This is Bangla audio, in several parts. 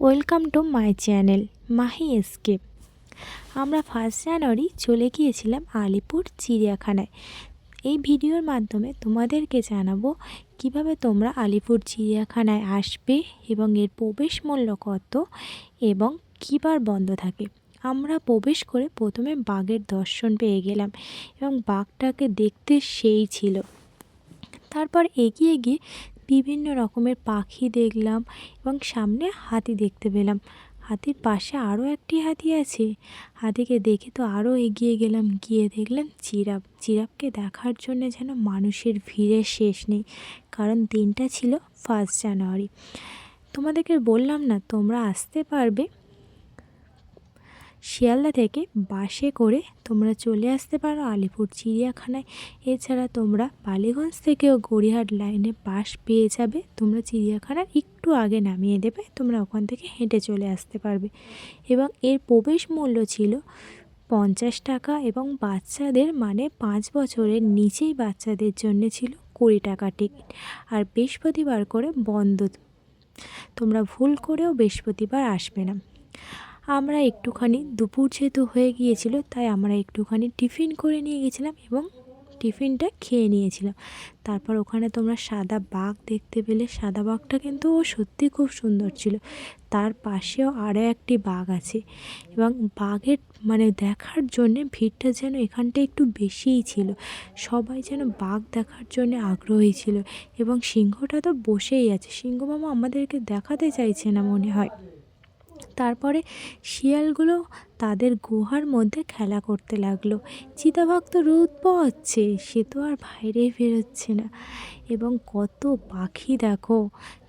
Welcome to my channel Mahi escape আমরা ফার্স্ট জানুয়ারি চলে গিয়েছিলাম আলিপুর চিড়িয়াখানায়। এই ভিডিওর মাধ্যমে তোমাদেরকে জানাব কীভাবে তোমরা আলিপুর চিড়িয়াখানায় আসবে এবং এর প্রবেশ মূল্য কত এবং কীবার বন্ধ থাকে। আমরা প্রবেশ করে প্রথমে বাঘের দর্শন পেয়ে গেলাম এবং বাঘটাকে দেখতে সেই ছিল। তারপর এগিয়ে গিয়ে বিভিন্ন রকমের পাখি দেখলাম এবং সামনে হাতি দেখতে পেলাম। হাতির পাশে আরও একটি হাতি আছে। হাতিকে দেখে তো আরও এগিয়ে গেলাম, গিয়ে দেখলাম জিরাফ। জিরাফকে দেখার জন্য যেন মানুষের ভিড়ের শেষ নেই, কারণ দিনটা ছিল ফার্স্ট জানুয়ারি। তোমাদেরকে বললাম না, তোমরা আসতে পারবে। শিয়ালদা থেকে বাসে করে তোমরা চলে আসতে পারো আলিপুর চিড়িয়াখানায়। এছাড়া তোমরা বালিগঞ্জ থেকেও গড়িয়াহাট লাইনে বাস পেয়ে যাবে। তোমরা চিড়িয়াখানার একটু আগে নামিয়ে দেবে, তোমরা ওখান থেকে হেঁটে চলে আসতে পারবে। এবং এর প্রবেশ মূল্য ছিল পঞ্চাশ টাকা এবং বাচ্চাদের মানে পাঁচ বছরের নিচেই বাচ্চাদের জন্য ছিল কুড়ি টাকা টিকিট আর বৃহস্পতিবার করে বন্ধ। তোমরা ভুল করেও বৃহস্পতিবার আসবে না। আমরা একটুখানি দুপুর যেহেতু হয়ে গিয়েছিল, তাই আমরা একটুখানি টিফিন করে নিয়ে গেছিলাম এবং টিফিনটা খেয়ে নিয়েছিলাম। তারপর ওখানে তোমরা সাদা বাঘ দেখতে পেলে। সাদা বাঘটা কিন্তু ও সত্যি খুব সুন্দর ছিল। তার পাশেও আরও একটি বাঘ আছে এবং বাঘের মানে দেখার জন্যে ভিড়টা যেন এখানটা একটু বেশিই ছিল। সবাই যেন বাঘ দেখার জন্য আগ্রহী ছিল এবং সিংহটা তো বসেই আছে। সিংহ মামা আমাদেরকে দেখাতে চাইছে না মনে হয়। তারপরে শিয়ালগুলো তাদের গুহার মধ্যে খেলা করতে লাগল। চিতাবাঘ তো রোদ পোয়াচ্ছে সে তো আর বাইরে বেরোচ্ছে না। এবং কত পাখি দেখো,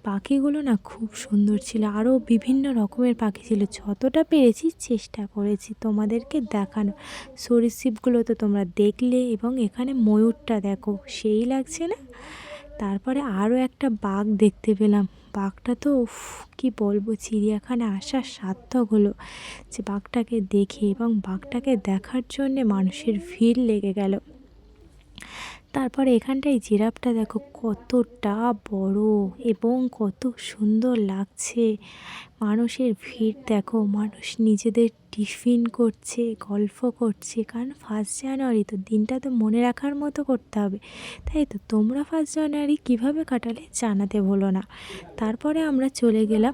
পাখিগুলো না খুব সুন্দর ছিল। আরও বিভিন্ন রকমের পাখি ছিল। যতটা পেরেছি চেষ্টা করেছি তোমাদেরকে দেখানো। সরীসৃপগুলো তো তোমরা দেখলে এবং এখানে ময়ূরটা দেখো, সেই লাগছে না? তারপরে আরও একটা বাঘ দেখতে পেলাম। বাঘটা তো উফ, কী বলব চিড়িয়াখানা আসার সার্থক হলো যে বাঘটাকে দেখে এবং বাঘটাকে দেখার জন্যে মানুষের ভিড় লেগে গেল। তারপরে এখানটায় জিরাফটা দেখো কতটা বড় এবং কত সুন্দর লাগছে। মানুষের ভিড় দেখো, মানুষ নিজেদের টিফিন করছে, গল্প করছে, কারণ ফার্স্ট জানুয়ারি তো দিনটা তো মনে রাখার মতো করতে হবে। তাই তো তোমরা ফার্স্ট জানুয়ারি কীভাবে কাটালে জানাতে ভুলো না। তারপরে আমরা চলে গেলাম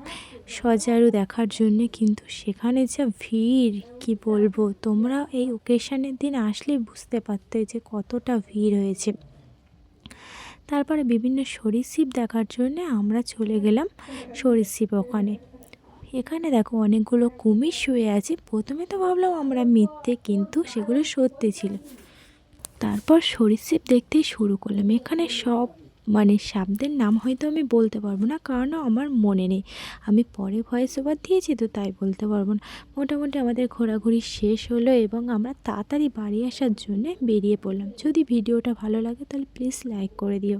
সজারু দেখার জন্যে, কিন্তু সেখানে যা ভিড়, কি বলব? তোমরা এই ওকেশানের দিন আসলেই বুঝতে পারতে যে কতটা ভিড় হয়েছে। তারপরে বিভিন্ন সরীসৃপ দেখার জন্য আমরা চলে গেলাম সরীসৃপ ওখানে। এখানে দেখো অনেকগুলো কুমির শুয়ে আছে। প্রথমে তো ভাবলাম আমরা মিথ্যে, কিন্তু সেগুলো সত্যি ছিল। তারপর সরীসৃপ দেখতেই শুরু করলাম। এখানে সব মানে শব্দের নাম হয়তো আমি বলতে পারব না, কারণ আমার মনে নেই। আমি পরে ভয়েস ওভার দিয়েছি তো তাই বলতে পারব না। মোটামুটি আমাদের ঘোরাঘুরি শেষ হলো এবং আমরা তাড়াতাড়ি বাড়ি আসার জন্যে বেরিয়ে পড়লাম। যদি ভিডিওটা ভালো লাগে তাহলে প্লিজ লাইক করে দিও।